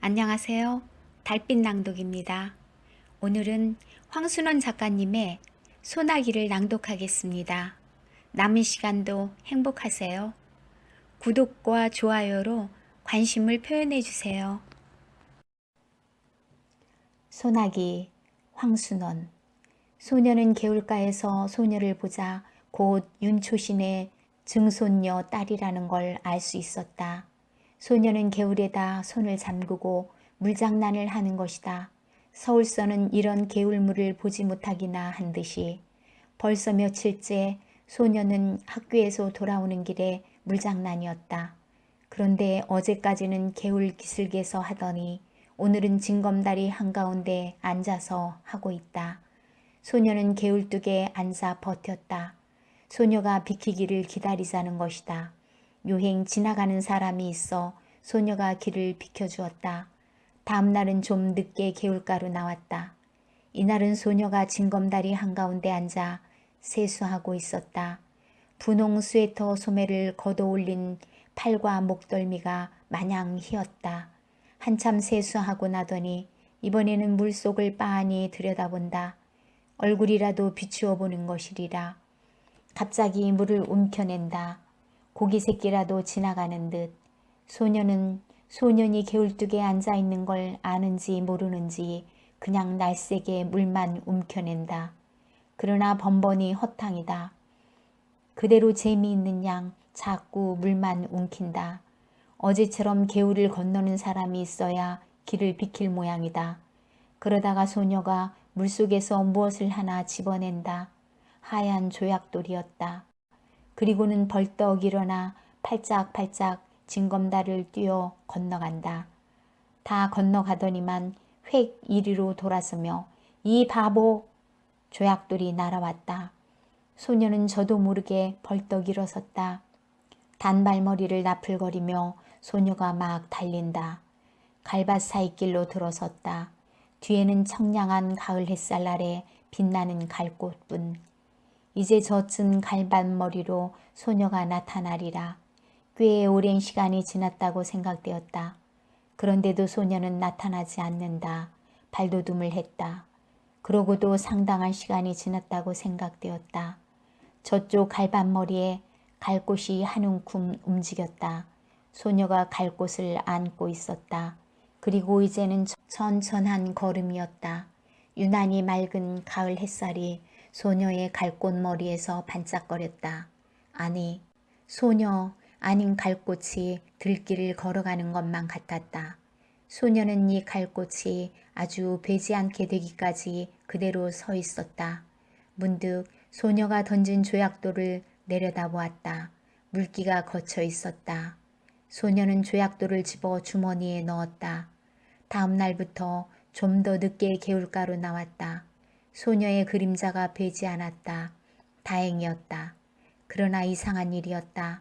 안녕하세요. 달빛 낭독입니다. 오늘은 황순원 작가님의 소나기를 낭독하겠습니다. 남은 시간도 행복하세요. 구독과 좋아요로 관심을 표현해 주세요. 소나기 황순원 소녀는 개울가에서 소녀를 보자 곧 윤초신의 증손녀 딸이라는 걸 알 수 있었다. 소녀는 개울에다 손을 잠그고 물장난을 하는 것이다. 서울서는 이런 개울물을 보지 못하기나 한 듯이 벌써 며칠째 소녀는 학교에서 돌아오는 길에 물장난이었다. 그런데 어제까지는 개울 기슭에서 하더니 오늘은 징검다리 한가운데 앉아서 하고 있다. 소녀는 개울뚝에 앉아 버텼다. 소녀가 비키기를 기다리자는 것이다. 요행 지나가는 사람이 있어 소녀가 길을 비켜주었다. 다음 날은 좀 늦게 개울가로 나왔다. 이날은 소녀가 징검다리 한가운데 앉아 세수하고 있었다. 분홍 스웨터 소매를 걷어올린 팔과 목덜미가 마냥 휘었다. 한참 세수하고 나더니 이번에는 물속을 빤히 들여다본다. 얼굴이라도 비추어 보는 것이리라. 갑자기 물을 움켜낸다. 고기 새끼라도 지나가는 듯 소녀는 소년이 개울뚝에 앉아 있는 걸 아는지 모르는지 그냥 날쌔게 물만 움켜낸다. 그러나 번번이 허탕이다. 그대로 재미있는 양 자꾸 물만 움킨다. 어제처럼 개울을 건너는 사람이 있어야 길을 비킬 모양이다. 그러다가 소녀가 물속에서 무엇을 하나 집어낸다. 하얀 조약돌이었다. 그리고는 벌떡 일어나 팔짝팔짝 징검다리를 뛰어 건너간다. 다 건너가더니만 획 이리로 돌아서며 이 바보 조약돌이 날아왔다. 소녀는 저도 모르게 벌떡 일어섰다. 단발머리를 나풀거리며 소녀가 막 달린다. 갈밭 사이길로 들어섰다. 뒤에는 청량한 가을 햇살 아래 빛나는 갈꽃뿐. 이제 젖은 갈밭머리로 소녀가 나타나리라. 꽤 오랜 시간이 지났다고 생각되었다. 그런데도 소녀는 나타나지 않는다. 발돋움을 했다. 그러고도 상당한 시간이 지났다고 생각되었다. 저쪽 갈밭머리에 갈 곳이 한 움큼 움직였다. 소녀가 갈 곳을 안고 있었다. 그리고 이제는 천천한 걸음이었다. 유난히 맑은 가을 햇살이 소녀의 갈꽃머리에서 반짝거렸다. 아니, 소녀 아닌 갈꽃이 들길을 걸어가는 것만 같았다. 소녀는 이 갈꽃이 아주 배지 않게 되기까지 그대로 서 있었다. 문득 소녀가 던진 조약돌을 내려다보았다. 물기가 거쳐 있었다. 소녀는 조약돌을 집어 주머니에 넣었다. 다음 날부터 좀 더 늦게 개울가로 나왔다. 소녀의 그림자가 배지 않았다. 다행이었다. 그러나 이상한 일이었다.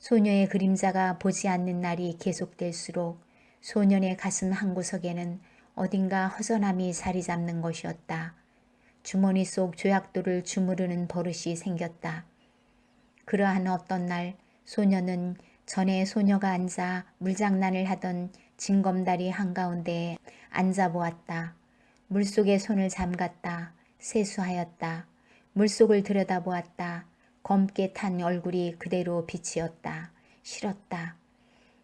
소녀의 그림자가 보지 않는 날이 계속될수록 소년의 가슴 한구석에는 어딘가 허전함이 자리 잡는 것이었다. 주머니 속 조약돌을 주무르는 버릇이 생겼다. 그러한 어떤 날 소녀는 전에 소녀가 앉아 물장난을 하던 징검다리 한가운데에 앉아 보았다. 물속에 손을 잠갔다. 세수하였다. 물속을 들여다보았다. 검게 탄 얼굴이 그대로 빛이었다. 싫었다.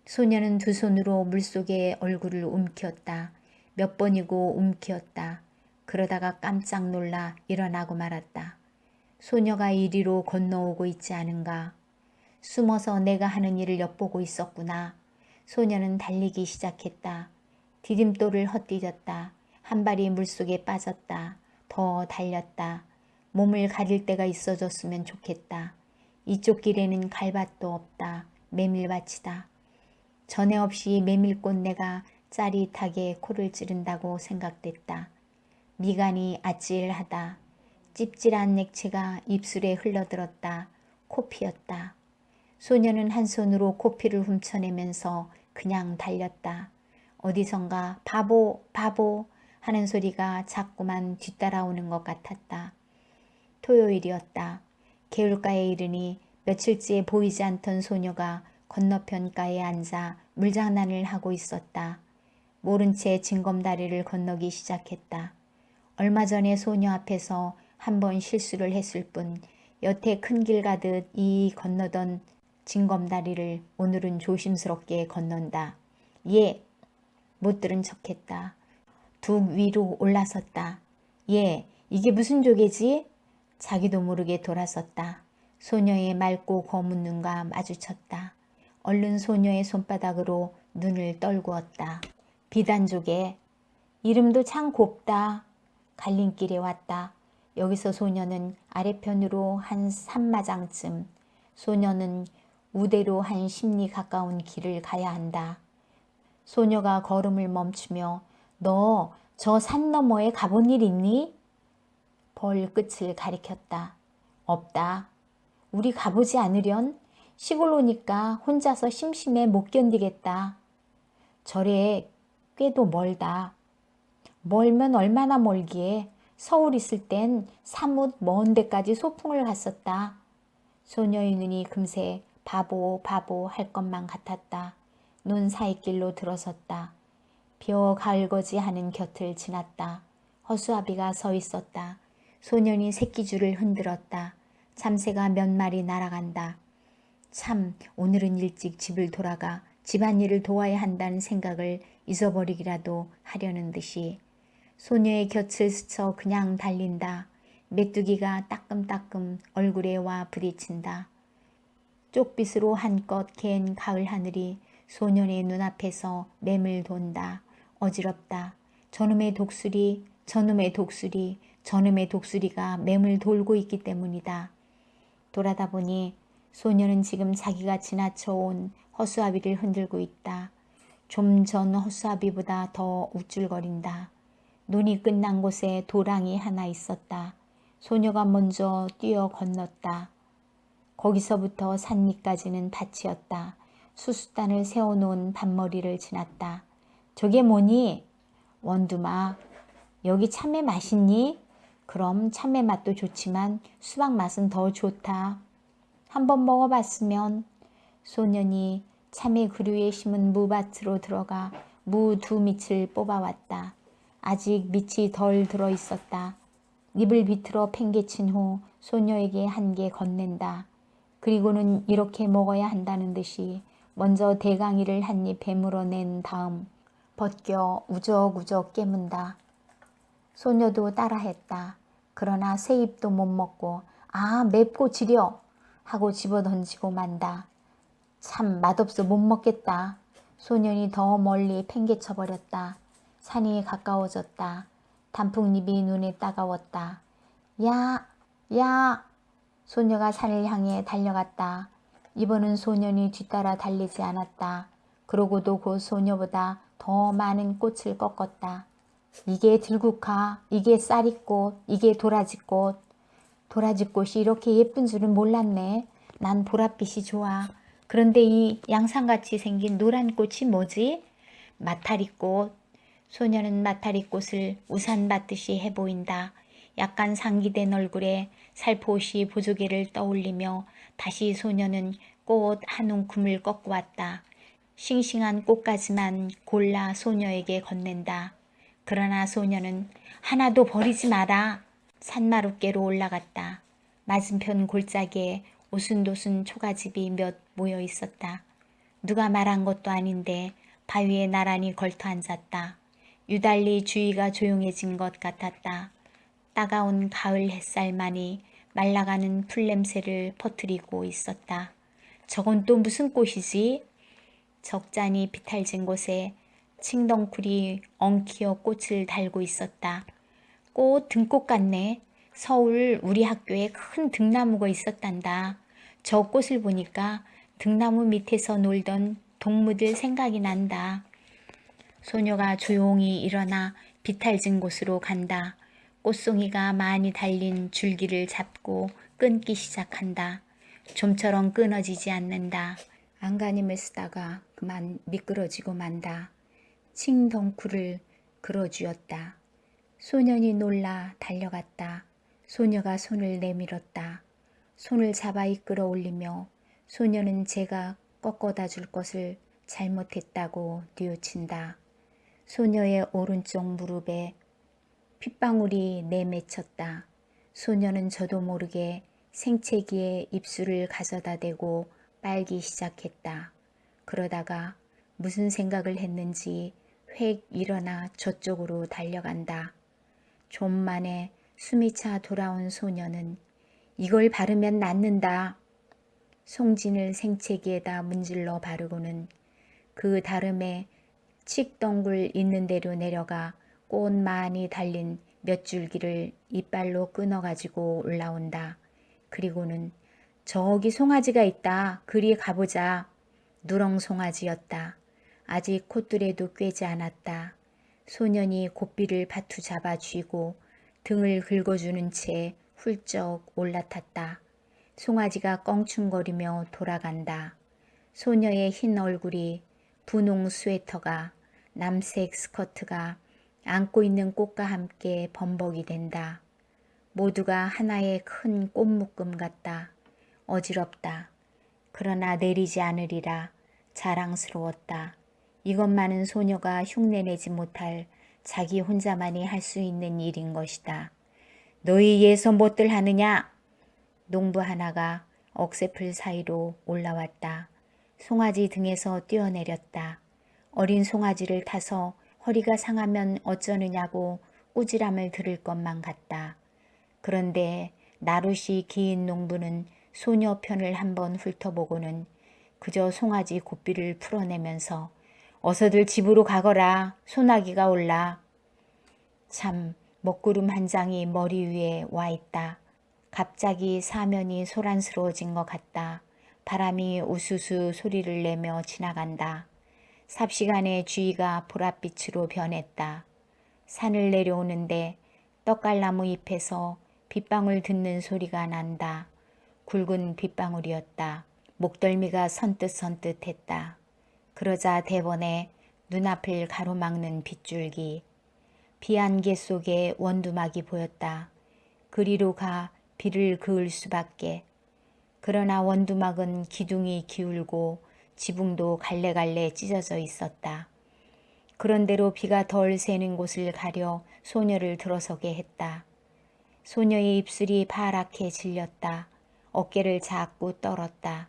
소녀는 두 손으로 물속에 얼굴을 움켰다. 몇 번이고 움켰다. 그러다가 깜짝 놀라 일어나고 말았다. 소녀가 이리로 건너오고 있지 않은가. 숨어서 내가 하는 일을 엿보고 있었구나. 소녀는 달리기 시작했다. 디딤돌을 헛디뎠다. 한 발이 물속에 빠졌다. 더 달렸다. 몸을 가릴 데가 있어졌으면 좋겠다. 이쪽 길에는 갈밭도 없다. 메밀밭이다. 전에 없이 메밀꽃 내가 짜릿하게 코를 찌른다고 생각됐다. 미간이 아찔하다. 찝찝한 액체가 입술에 흘러들었다. 코피였다. 소녀는 한 손으로 코피를 훔쳐내면서 그냥 달렸다. 어디선가 바보, 바보 하는 소리가 자꾸만 뒤따라오는 것 같았다. 토요일이었다. 개울가에 이르니 며칠째 보이지 않던 소녀가 건너편가에 앉아 물장난을 하고 있었다. 모른 채 징검다리를 건너기 시작했다. 얼마 전에 소녀 앞에서 한 번 실수를 했을 뿐 여태 큰 길 가듯 이 건너던 징검다리를 오늘은 조심스럽게 건넌다. 예, 못 들은 척했다. 둑 위로 올라섰다. 예, 이게 무슨 조개지? 자기도 모르게 돌아섰다. 소녀의 맑고 검은 눈과 마주쳤다. 얼른 소녀의 손바닥으로 눈을 떨구었다. 비단조개. 이름도 참 곱다. 갈림길에 왔다. 여기서 소녀는 아래편으로 한 산마장쯤, 소녀는 우대로 한 십리 가까운 길을 가야 한다. 소녀가 걸음을 멈추며 너 저 산 너머에 가본 일 있니? 벌 끝을 가리켰다. 없다. 우리 가보지 않으련 시골 오니까 혼자서 심심해 못 견디겠다. 절에 꽤도 멀다. 멀면 얼마나 멀기에 서울 있을 땐 사뭇 먼 데까지 소풍을 갔었다. 소녀의 눈이 금세 바보 바보 할 것만 같았다. 눈 사이길로 들어섰다. 벼 갈거지 하는 곁을 지났다. 허수아비가 서 있었다. 소년이 새끼줄을 흔들었다. 참새가 몇 마리 날아간다. 참 오늘은 일찍 집을 돌아가 집안일을 도와야 한다는 생각을 잊어버리기라도 하려는 듯이 소녀의 곁을 스쳐 그냥 달린다. 메뚜기가 따끔따끔 얼굴에 와 부딪힌다. 쪽빛으로 한껏 갠 가을 하늘이 소년의 눈앞에서 맴을 돈다. 어지럽다. 저놈의 독수리, 저놈의 독수리, 저놈의 독수리가 맴을 돌고 있기 때문이다. 돌아다 보니 소녀는 지금 자기가 지나쳐온 허수아비를 흔들고 있다. 좀 전 허수아비보다 더 우쭐거린다. 눈이 끝난 곳에 도랑이 하나 있었다. 소녀가 먼저 뛰어 건넜다. 거기서부터 산 밑까지는 밭이었다. 수수단을 세워놓은 밭머리를 지났다. 저게 뭐니? 원두막. 여기 참외 맛있니? 그럼 참외 맛도 좋지만 수박 맛은 더 좋다. 한번 먹어봤으면 소년이 참외 그루에 심은 무밭으로 들어가 무 두 밑을 뽑아왔다. 아직 밑이 덜 들어 있었다. 입을 비틀어 팽개친 후 소녀에게 한 개 건넨다. 그리고는 이렇게 먹어야 한다는 듯이 먼저 대강이를 한입 베물어낸 다음 벗겨 우적우적 깨문다. 소녀도 따라했다. 그러나 새 입도 못 먹고 아 맵고 지려 하고 집어던지고 만다. 참 맛없어 못 먹겠다. 소년이 더 멀리 팽개쳐 버렸다. 산이 가까워졌다. 단풍잎이 눈에 따가웠다. 야, 야! 소녀가 산을 향해 달려갔다. 이번은 소년이 뒤따라 달리지 않았다. 그러고도 그 소녀보다 더 많은 꽃을 꺾었다. 이게 들국화, 이게 쌀이꽃, 이게 도라지꽃. 도라지꽃이 이렇게 예쁜 줄은 몰랐네. 난 보랏빛이 좋아. 그런데 이 양상같이 생긴 노란 꽃이 뭐지? 마타리꽃. 소녀는 마타리꽃을 우산 받듯이 해 보인다. 약간 상기된 얼굴에 살포시 보조개를 떠올리며 다시 소녀는 꽃 한 움큼을 꺾고 왔다. 싱싱한 꽃까지만 골라 소녀에게 건넨다. 그러나 소녀는 하나도 버리지 마라. 산마룻개로 올라갔다. 맞은편 골짜기에 오순도순 초가집이 몇 모여 있었다. 누가 말한 것도 아닌데 바위에 나란히 걸터 앉았다. 유달리 주위가 조용해진 것 같았다. 따가운 가을 햇살만이 말라가는 풀냄새를 퍼뜨리고 있었다. 저건 또 무슨 꽃이지? 적잖이 비탈진 곳에 칭덩쿨이 엉키어 꽃을 달고 있었다. 꽃 등꽃 같네. 서울 우리 학교에 큰 등나무가 있었단다. 저 꽃을 보니까 등나무 밑에서 놀던 동무들 생각이 난다. 소녀가 조용히 일어나 비탈진 곳으로 간다. 꽃송이가 많이 달린 줄기를 잡고 끊기 시작한다. 좀처럼 끊어지지 않는다. 안간힘을 쓰다가 그 만 미끄러지고 만다. 칭덩쿨을 그어쥐었다. 소년이 놀라 달려갔다. 소녀가 손을 내밀었다. 손을 잡아 이끌어 올리며 소녀는 제가 꺾어다 줄 것을 잘못했다고 뉘우친다. 소녀의 오른쪽 무릎에 핏방울이 내맺혔다. 소녀는 저도 모르게 생채기에 입술을 가져다 대고 빨기 시작했다. 그러다가 무슨 생각을 했는지 획 일어나 저쪽으로 달려간다. 좀 만에 숨이 차 돌아온 소녀는 이걸 바르면 낫는다. 송진을 생채기에다 문질러 바르고는 그 다름에 칡덩굴 있는 대로 내려가 꽃 많이 달린 몇 줄기를 이빨로 끊어가지고 올라온다. 그리고는 저기 송아지가 있다. 그리 가보자. 누렁 송아지였다. 아직 콧뚜레도 꿰지 않았다. 소년이 고삐를 바투 잡아 쥐고 등을 긁어주는 채 훌쩍 올라탔다. 송아지가 껑충거리며 돌아간다. 소녀의 흰 얼굴이 분홍 스웨터가 남색 스커트가 안고 있는 꽃과 함께 범벅이 된다. 모두가 하나의 큰 꽃묶음 같다. 어지럽다. 그러나 내리지 않으리라 자랑스러웠다. 이것만은 소녀가 흉내내지 못할 자기 혼자만이 할 수 있는 일인 것이다. 너희 예서 못들 하느냐? 농부 하나가 억새풀 사이로 올라왔다. 송아지 등에서 뛰어내렸다. 어린 송아지를 타서 허리가 상하면 어쩌느냐고 꾸지람을 들을 것만 같다. 그런데 나룻이 긴 농부는 소녀 편을 한번 훑어보고는 그저 송아지 고삐를 풀어내면서 어서들 집으로 가거라 소나기가 올라. 참 먹구름 한 장이 머리 위에 와 있다. 갑자기 사면이 소란스러워진 것 같다. 바람이 우수수 소리를 내며 지나간다. 삽시간에 주위가 보랏빛으로 변했다. 산을 내려오는데 떡갈나무 잎에서 빗방울 듣는 소리가 난다. 굵은 빗방울이었다. 목덜미가 선뜻선뜻했다. 그러자 대번에 눈앞을 가로막는 빗줄기. 비안개 속에 원두막이 보였다. 그리로 가 비를 그을 수밖에. 그러나 원두막은 기둥이 기울고 지붕도 갈래갈래 찢어져 있었다. 그런대로 비가 덜 새는 곳을 가려 소녀를 들어서게 했다. 소녀의 입술이 파랗게 질렸다. 어깨를 자꾸 떨었다.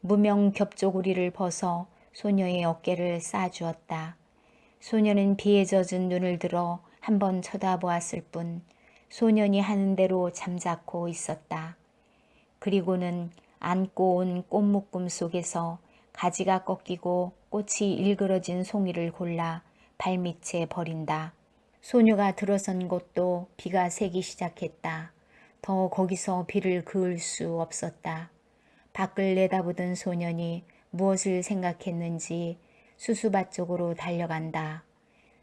무명 겹조구리를 벗어 소녀의 어깨를 싸주었다. 소녀는 비에 젖은 눈을 들어 한번 쳐다보았을 뿐 소년이 하는 대로 잠자코 있었다. 그리고는 안고 온 꽃묶음 속에서 가지가 꺾이고 꽃이 일그러진 송이를 골라 발밑에 버린다. 소녀가 들어선 곳도 비가 새기 시작했다. 더 거기서 비를 그을 수 없었다. 밖을 내다보던 소년이 무엇을 생각했는지 수수밭 쪽으로 달려간다.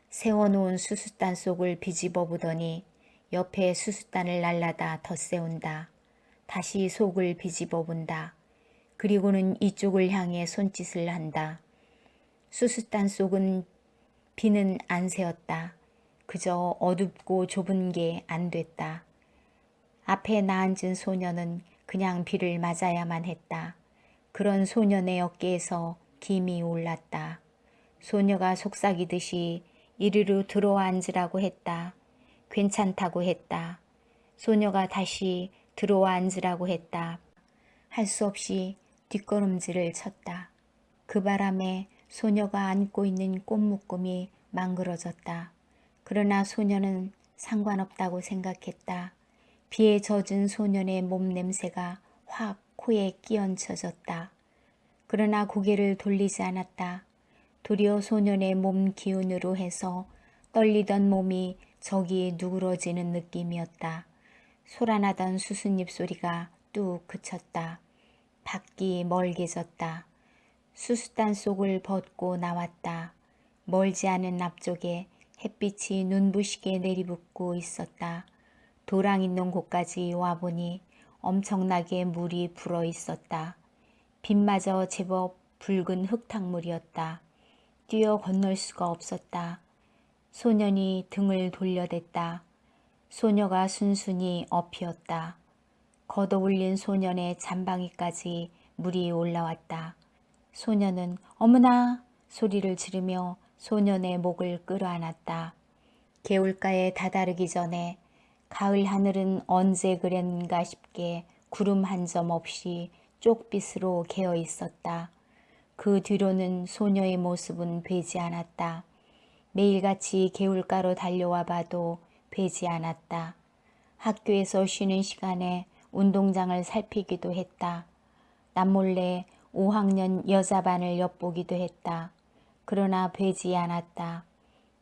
세워놓은 수수단 속을 비집어 보더니 옆에 수수단을 날라다 덧세운다. 다시 속을 비집어 본다. 그리고는 이쪽을 향해 손짓을 한다. 수수단 속은 비는 안 새었다. 그저 어둡고 좁은 게 안 됐다. 앞에 나앉은 소녀는 그냥 비를 맞아야만 했다. 그런 소년의 어깨에서 김이 올랐다. 소녀가 속삭이듯이 이리로 들어와 앉으라고 했다. 괜찮다고 했다. 소녀가 다시 들어와 앉으라고 했다. 할 수 없이 뒷걸음질을 쳤다. 그 바람에 소녀가 안고 있는 꽃묶음이 망그러졌다. 그러나 소녀는 상관없다고 생각했다. 비에 젖은 소년의 몸 냄새가 확 코에 끼얹혀졌다. 그러나 고개를 돌리지 않았다. 도리어 소년의 몸 기운으로 해서 떨리던 몸이 저기 누그러지는 느낌이었다. 소란하던 수순잎 소리가 뚝 그쳤다. 밖이 멀게졌다. 수수단 속을 벗고 나왔다. 멀지 않은 앞쪽에 햇빛이 눈부시게 내리붙고 있었다. 도랑 있는 곳까지 와보니 엄청나게 물이 불어 있었다. 빛마저 제법 붉은 흙탕물이었다. 뛰어 건널 수가 없었다. 소년이 등을 돌려댔다. 소녀가 순순히 엎이었다. 걷어올린 소년의 잠방이까지 물이 올라왔다. 소년은 어머나 소리를 지르며 소년의 목을 끌어안았다. 개울가에 다다르기 전에 가을 하늘은 언제 그랬는가 싶게 구름 한 점 없이 쪽빛으로 개어 있었다. 그 뒤로는 소녀의 모습은 뵈지 않았다. 매일같이 개울가로 달려와 봐도 뵈지 않았다. 학교에서 쉬는 시간에 운동장을 살피기도 했다. 남몰래 5학년 여자반을 엿보기도 했다. 그러나 뵈지 않았다.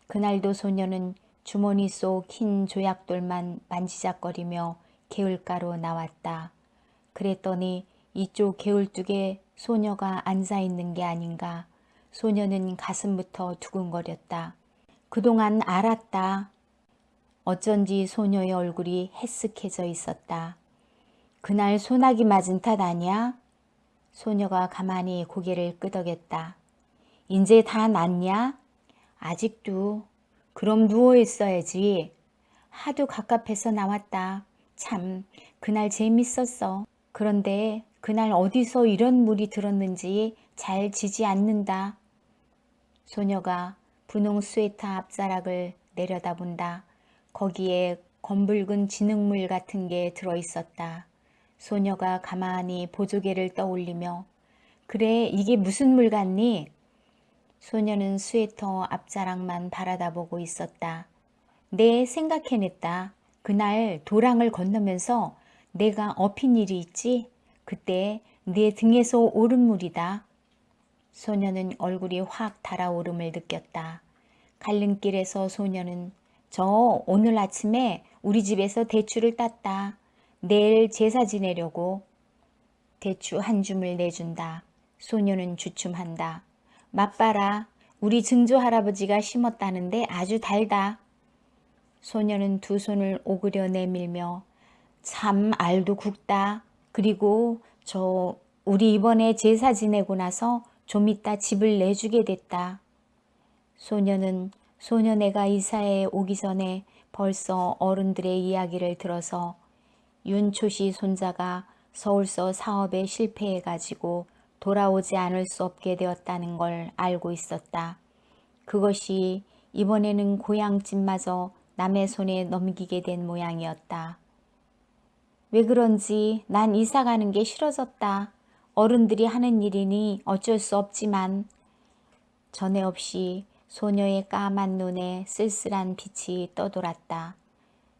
그날도 소녀는 주머니 속 흰 조약돌만 만지작거리며 개울가로 나왔다. 그랬더니 이쪽 개울뚝에 소녀가 앉아 있는 게 아닌가. 소녀는 가슴부터 두근거렸다. 그동안 알았다. 어쩐지 소녀의 얼굴이 헬쓱해져 있었다. 그날 소나기 맞은 탓 아니야? 소녀가 가만히 고개를 끄덕였다. 이제 다 낫냐? 아직도. 그럼 누워 있어야지. 하도 갑갑해서 나왔다. 참, 그날 재밌었어. 그런데 그날 어디서 이런 물이 들었는지 잘 지지 않는다. 소녀가 분홍 스웨터 앞자락을 내려다본다. 거기에 검붉은 진흙물 같은 게 들어 있었다. 소녀가 가만히 보조개를 떠올리며 그래 이게 무슨 물 같니? 소녀는 스웨터 앞자락만 바라다 보고 있었다. 네 생각해냈다. 그날 도랑을 건너면서 내가 업힌 일이 있지? 그때 내 등에서 오른 물이다. 소녀는 얼굴이 확 달아오름을 느꼈다. 갈림길에서 소녀는 저 오늘 아침에 우리 집에서 대추를 땄다. 내일 제사 지내려고. 대추 한 줌을 내준다. 소녀는 주춤한다. 맛봐라. 우리 증조 할아버지가 심었다는데 아주 달다. 소녀는 두 손을 오그려 내밀며 참 알도 굵다. 그리고 저 우리 이번에 제사 지내고 나서 좀 이따 집을 내주게 됐다. 소녀는 소녀네가 이사에 오기 전에 벌써 어른들의 이야기를 들어서 윤초시 손자가 서울서 사업에 실패해가지고 돌아오지 않을 수 없게 되었다는 걸 알고 있었다. 그것이 이번에는 고향집마저 남의 손에 넘기게 된 모양이었다. 왜 그런지 난 이사 가는 게 싫어졌다. 어른들이 하는 일이니 어쩔 수 없지만 전에 없이 소녀의 까만 눈에 쓸쓸한 빛이 떠돌았다.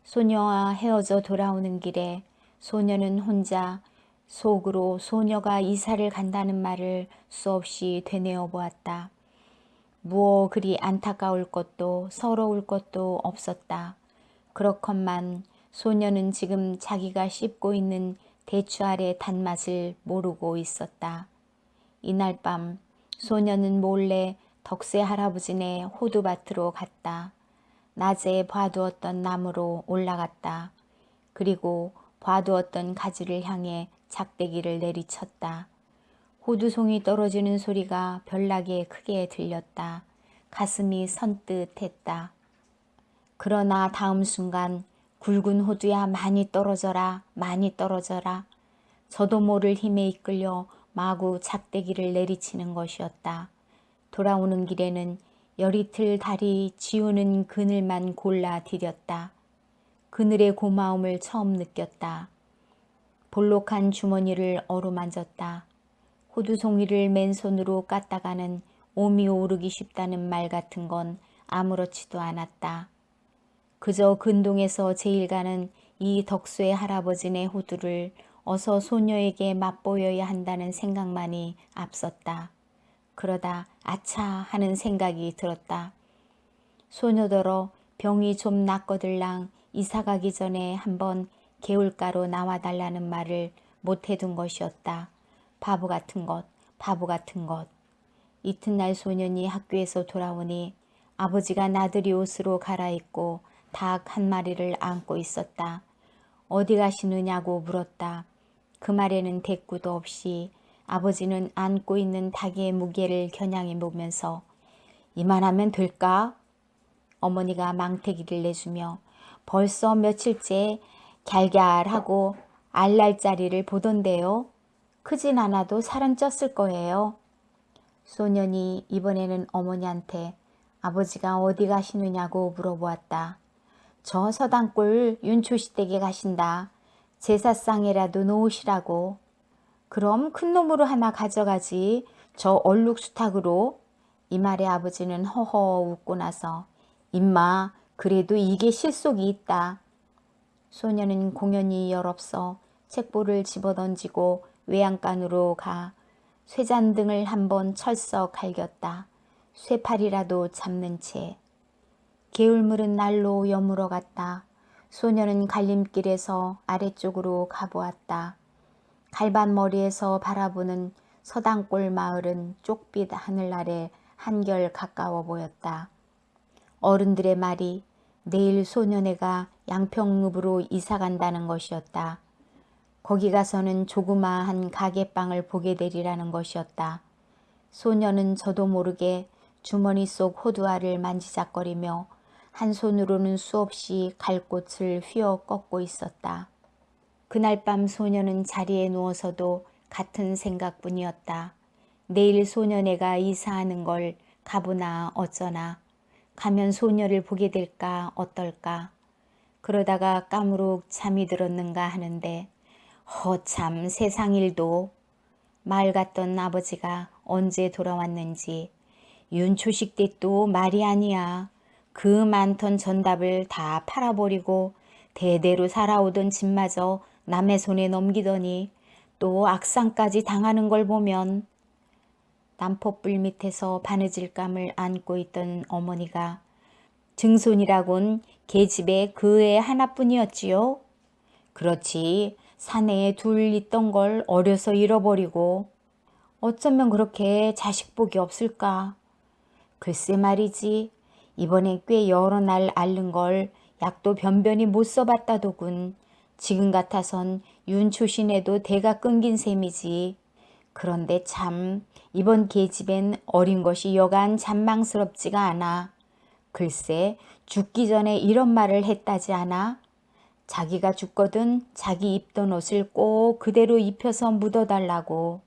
소녀와 헤어져 돌아오는 길에 소녀는 혼자 속으로 소녀가 이사를 간다는 말을 수없이 되뇌어 보았다. 무어 그리 안타까울 것도 서러울 것도 없었다. 그렇건만 소녀는 지금 자기가 씹고 있는 대추 아래 단맛을 모르고 있었다. 이날 밤 소녀는 몰래 덕세 할아버지네 호두밭으로 갔다. 낮에 봐두었던 나무로 올라갔다. 그리고 봐두었던 가지를 향해 작대기를 내리쳤다. 호두송이 떨어지는 소리가 별나게 크게 들렸다. 가슴이 선뜻했다. 그러나 다음 순간 굵은 호두야 많이 떨어져라 많이 떨어져라 저도 모를 힘에 이끌려 마구 작대기를 내리치는 것이었다. 돌아오는 길에는 열이틀 다리 지우는 그늘만 골라 디뎠다. 그늘의 고마움을 처음 느꼈다. 볼록한 주머니를 어루만졌다. 호두송이를 맨손으로 깠다가는 오미 오르기 쉽다는 말 같은 건 아무렇지도 않았다. 그저 근동에서 제일 가는 이 덕수의 할아버지네 호두를 어서 소녀에게 맛보여야 한다는 생각만이 앞섰다. 그러다 아차 하는 생각이 들었다. 소녀더러 병이 좀 낫거들랑 이사 가기 전에 한번 개울가로 나와달라는 말을 못해둔 것이었다. 바보 같은 것, 바보 같은 것. 이튿날 소년이 학교에서 돌아오니 아버지가 나들이 옷으로 갈아입고 닭 한 마리를 안고 있었다. 어디 가시느냐고 물었다. 그 말에는 대꾸도 없이 아버지는 안고 있는 닭의 무게를 겨냥해 보면서 이만하면 될까? 어머니가 망태기를 내주며 벌써 며칠째 갸갸하고 알랄자리를 보던데요. 크진 않아도 살은 쪘을 거예요. 소년이 이번에는 어머니한테 아버지가 어디 가시느냐고 물어보았다. 저 서당골 윤초시 댁에 가신다. 제사상에라도 놓으시라고. 그럼 큰 놈으로 하나 가져가지. 저 얼룩수탉으로. 이 말에 아버지는 허허 웃고 나서 임마 그래도 이게 실속이 있다. 소녀는 공연히 열없어 책보를 집어던지고 외양간으로 가 쇠잔 등을 한번 철썩 갈겼다. 쇠팔이라도 잡는 채. 개울물은 날로 여물어 갔다. 소녀는 갈림길에서 아래쪽으로 가보았다. 갈반 머리에서 바라보는 서당골 마을은 쪽빛 하늘 아래 한결 가까워 보였다. 어른들의 말이 내일 소년애가 양평읍으로 이사 간다는 것이었다. 거기 가서는 조그마한 가게방을 보게 되리라는 것이었다. 소녀는 저도 모르게 주머니 속 호두알을 만지작거리며 한 손으로는 수없이 갈꽃을 휘어 꺾고 있었다. 그날 밤 소녀는 자리에 누워서도 같은 생각뿐이었다. 내일 소년애가 이사하는 걸 가보나 어쩌나 가면 소녀를 보게 될까 어떨까 그러다가 까무룩 잠이 들었는가 하는데 허참 세상 일도 말 같던 아버지가 언제 돌아왔는지 윤초식 댁도 말이 아니야. 그 많던 전답을 다 팔아버리고 대대로 살아오던 집마저 남의 손에 넘기더니 또 악상까지 당하는 걸 보면 남포불 밑에서 바느질감을 안고 있던 어머니가 증손이라곤 계집에 그애 하나뿐이었지요. 그렇지 사내에 둘 있던 걸 어려서 잃어버리고 어쩌면 그렇게 자식 복이 없을까. 글쎄 말이지 이번에 꽤 여러 날 앓는 걸 약도 변변히 못 써봤다더군. 지금 같아선 윤초신에도 대가 끊긴 셈이지. 그런데 참 이번 계집엔 어린 것이 여간 잔망스럽지가 않아. 글쎄 죽기 전에 이런 말을 했다지 않아? 자기가 죽거든 자기 입던 옷을 꼭 그대로 입혀서 묻어달라고.